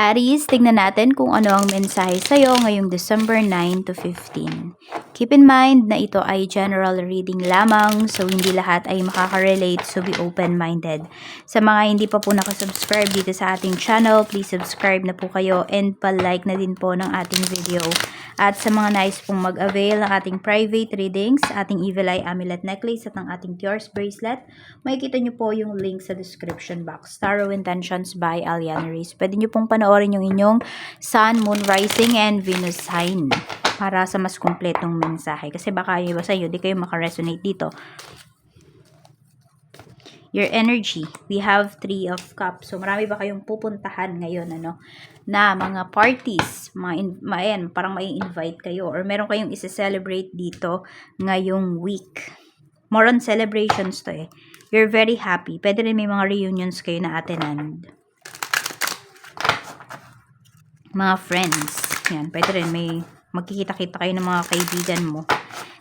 Aries, tignan natin kung ano ang mensahe sa'yo ngayong December 9 to 15. Keep in mind na ito ay general reading lamang, so hindi lahat ay makaka-relate, so be open-minded. Sa mga hindi pa po nakasubscribe dito sa ating channel, please subscribe na po kayo and pa-like na din po ng ating video. At sa mga nais pong mag-avail ng ating private readings, ating Evil Eye Amulet Necklace at ng ating Tears Bracelet, makikita nyo po yung link sa description box. Tarot Intentions by Aliana Reyes. Pwede nyo pong panoorin yung inyong Sun, Moon, Rising, and Venus sign para sa mas kumpletong mensahe. Kasi baka yung iba sa iyo, di kayo makaresonate dito. Your energy. We have three of cups. So, marami ba kayong pupuntahan ngayon, ano? Na mga parties, mga, in, ma- ayan, parang may invite kayo or meron kayong isa-celebrate dito ngayong week. More on celebrations to eh. You're very happy. Pwede rin may mga reunions kayo na attenan. Mga friends. Yan, pwede rin may magkikita-kita kayo ng mga kaibigan mo.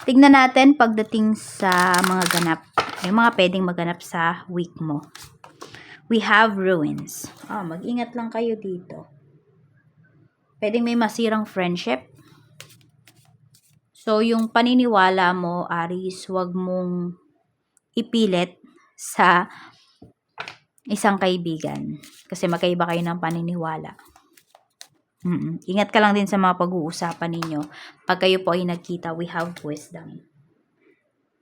Tignan natin pagdating sa mga ganap. Yung mga pwedeng maganap sa week mo. We have ruins. Ah, mag-ingat lang kayo dito. Pwedeng may masirang friendship. So, yung paniniwala mo, Aris, wag mong ipilit sa isang kaibigan. Kasi magkaiba kayo ng paniniwala. Mm-mm. Ingat ka lang din sa mga pag-uusapan ninyo. Pag kayo po ay nagkita, we have wisdom.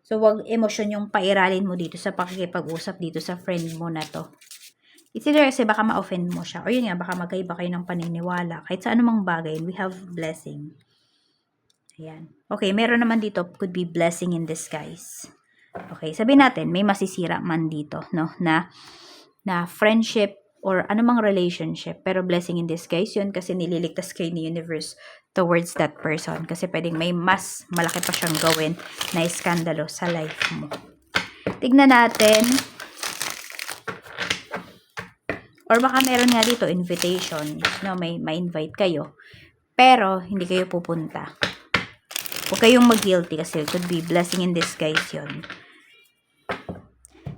So, wag emosyon yung pairalin mo dito sa pakikipag-usap dito sa friend mo na to. Either kasi baka ma-offend mo siya. O yun nga, baka magkaiba kayo ng paniniwala. Kahit sa anumang bagay, we have blessing. Ayan. Okay, meron naman dito, could be blessing in disguise. Okay, sabihin natin, may masisira man dito, no? Na, na friendship or anumang relationship. Pero blessing in disguise yun kasi nililigtas kayo ni universe towards that person. Kasi pwedeng may mas malaki pa siyang gawin na iskandalo sa life mo. Tignan natin. Or baka meron nga dito invitation. No, may ma-invite kayo. Pero hindi kayo pupunta. Huwag kayong mag-guilty kasi it could be blessing in disguise yun.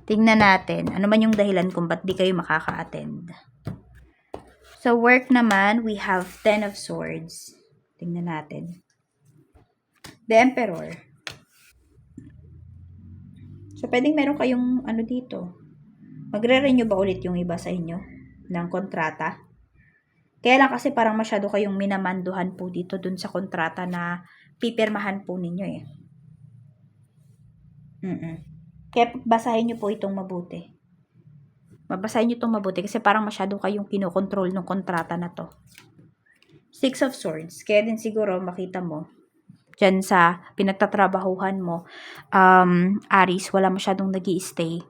Tingnan natin, ano man yung dahilan kung ba't di kayo makaka-attend. Sa work naman, we have 10 of swords. Tingnan natin. The Emperor. So, pwedeng meron kayong ano dito. Magre-renew ba ulit yung iba sa inyo ng kontrata? Kaya lang kasi parang masyado kayong minamanduhan po dito dun sa kontrata na pipirmahan po ninyo eh. Mm Kaya basahin nyo po itong mabuti. Mabasahin nyo itong mabuti kasi parang masyado kayong kinokontrol ng kontrata na to. Six of Swords. Kaya din siguro makita mo dyan sa pinagtatrabahuhan mo, um, Aris, wala masyadong nag stay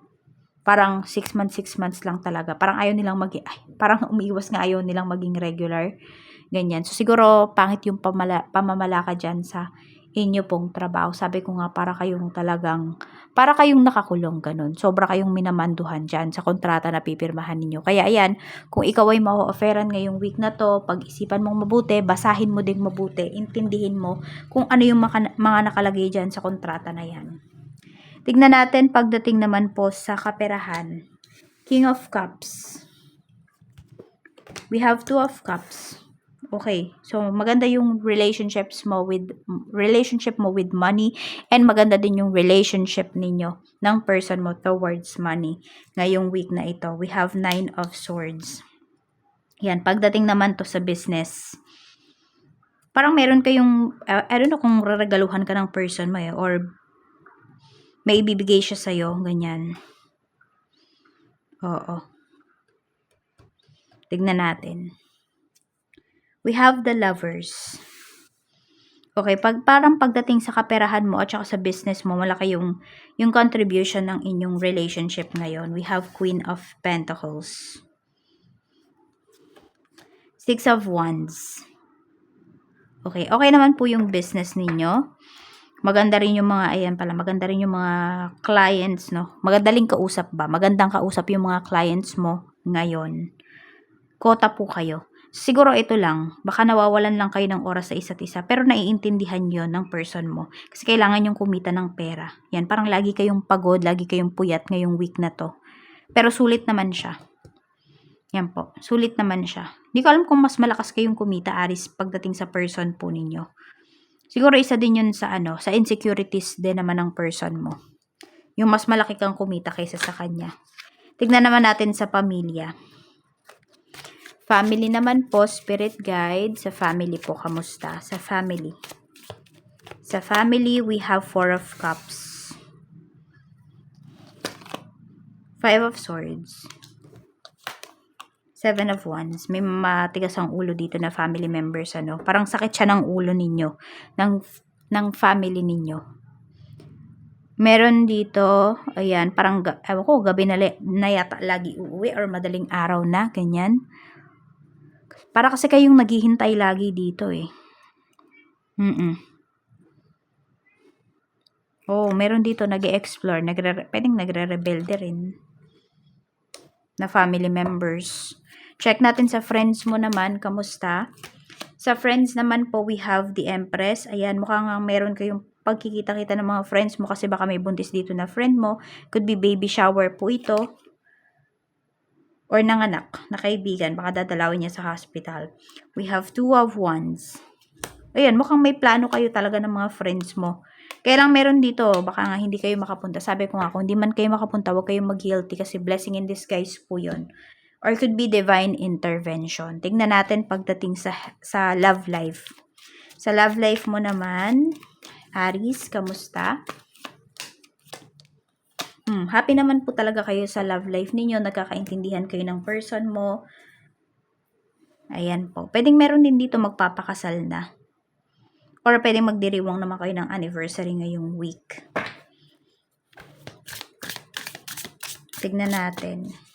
Parang 6 months, 6 months lang talaga. Parang ayaw nilang mag ay, parang umiiwas nga ayaw nilang maging regular. Ganyan. So, siguro, pangit yung pamala, pamamalaka dyan sa inyo pong trabaho. Sabi ko nga, para kayong talagang, para kayong nakakulong ganun. Sobra kayong minamanduhan dyan sa kontrata na pipirmahan ninyo. Kaya ayan, kung ikaw ay ma-offeran ngayong week na to, pag-isipan mong mabuti, basahin mo din mabuti, intindihin mo kung ano yung mga nakalagay dyan sa kontrata na yan. Tignan natin pagdating naman po sa kaperahan. King of Cups. We have Two of Cups. Okay. So, maganda yung relationships mo with, relationship mo with money and maganda din yung relationship ninyo ng person mo towards money ngayong week na ito. We have Nine of Swords. Yan. Pagdating naman to sa business, parang meron kayong, uh, I don't know kung regaluhan ka ng person mo eh, or may ibibigay siya sa'yo, ganyan. Oo. Tignan natin we have the lovers. Okay, pag parang pagdating sa kaperahan mo at saka sa business mo, malaki yung, yung contribution ng inyong relationship ngayon. We have Queen of Pentacles. Six of Wands. Okay, okay naman po yung business ninyo. Maganda rin yung mga, ayan pala, maganda rin yung mga clients, no? Maganda kausap ba? Magandang kausap yung mga clients mo ngayon. Kota po kayo. Siguro ito lang, baka nawawalan lang kayo ng oras sa isa't isa, pero naiintindihan yon ng person mo. Kasi kailangan yung kumita ng pera. Yan, parang lagi kayong pagod, lagi kayong puyat ngayong week na to. Pero sulit naman siya. Yan po. Sulit naman siya. Hindi ko alam kung mas malakas kayong kumita, Aris, pagdating sa person po ninyo. Siguro isa din yun sa ano, sa insecurities din naman ng person mo. Yung mas malaki kang kumita kaysa sa kanya. Tignan naman natin sa pamilya. Family naman po, spirit guide. Sa family po, kamusta? Sa family. Sa family, we have four of cups. Five of swords. Seven of Wands. May matigas ang ulo dito na family members, ano. Parang sakit siya ng ulo ninyo. Ng, ng family ninyo. Meron dito, ayan, parang, ewan ko, gabi na, na yata lagi uuwi or madaling araw na, ganyan. Para kasi kayong naghihintay lagi dito eh. Mm Oh, meron dito nag-explore, nagre pwedeng nagre-rebelde rin na family members. Check natin sa friends mo naman, kamusta? Sa friends naman po, we have the Empress. Ayan, mukhang meron kayong pagkikita-kita ng mga friends mo kasi baka may buntis dito na friend mo. Could be baby shower po ito. Or nanganak na kaibigan, baka dadalawin niya sa hospital. We have two of wands. Ayan, mukhang may plano kayo talaga ng mga friends mo. Kaya lang meron dito, baka nga hindi kayo makapunta. Sabi ko nga, kung hindi man kayo makapunta, huwag kayong mag-guilty kasi blessing in disguise po yun. Or could be divine intervention. Tingnan natin pagdating sa, sa love life. Sa love life mo naman, Aris, kamusta? Hmm, happy naman po talaga kayo sa love life ninyo. Nagkakaintindihan kayo ng person mo. Ayan po. Pwedeng meron din dito magpapakasal na. Or pwedeng magdiriwang naman kayo ng anniversary ngayong week. Tignan natin.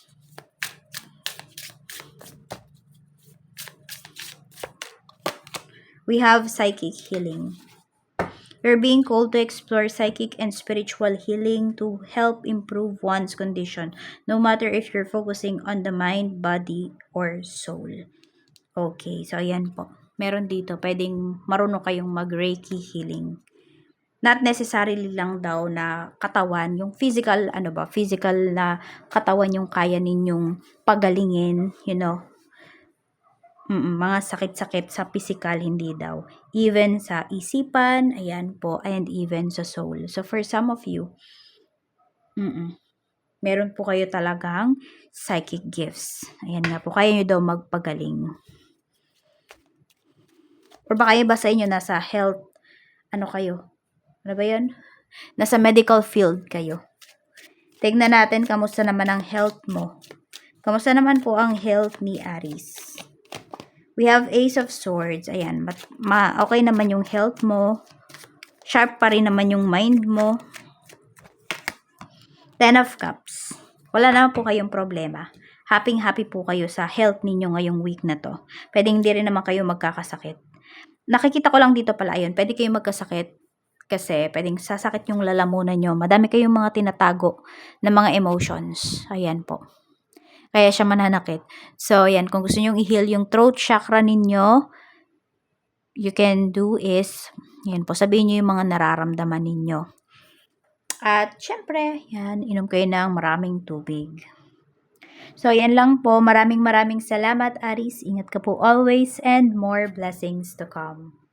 We have psychic healing. You're being called to explore psychic and spiritual healing to help improve one's condition, no matter if you're focusing on the mind, body, or soul. Okay, so ayan po. Meron dito, pwedeng marunong kayong mag-Reiki healing. Not necessarily lang daw na katawan, yung physical, ano ba, physical na katawan yung kaya ninyong pagalingin, you know, Mm, mga sakit-sakit sa physical, hindi daw. Even sa isipan, ayan po, and even sa soul. So, for some of you, mm meron po kayo talagang psychic gifts. Ayan nga po, kaya nyo daw magpagaling. Or baka iba sa inyo, nasa health, ano kayo? Ano ba yun? Nasa medical field kayo. Tignan natin, kamusta naman ang health mo. Kamusta naman po ang health ni Aris? We have Ace of Swords. Ayan, ma, okay naman yung health mo. Sharp pa rin naman yung mind mo. Ten of Cups. Wala naman po kayong problema. Happy-happy po kayo sa health ninyo ngayong week na to. Pwede hindi rin naman kayo magkakasakit. Nakikita ko lang dito pala, ayun, pwede kayong magkasakit kasi pwedeng sasakit yung lalamunan nyo. Madami kayong mga tinatago na mga emotions. Ayan po. Kaya siya mananakit. So, yan. Kung gusto nyong i-heal yung throat chakra ninyo, you can do is, yan po, sabihin nyo yung mga nararamdaman ninyo. At, syempre, yan, inom kayo ng maraming tubig. So, yan lang po. Maraming maraming salamat, Aris. Ingat ka po always and more blessings to come.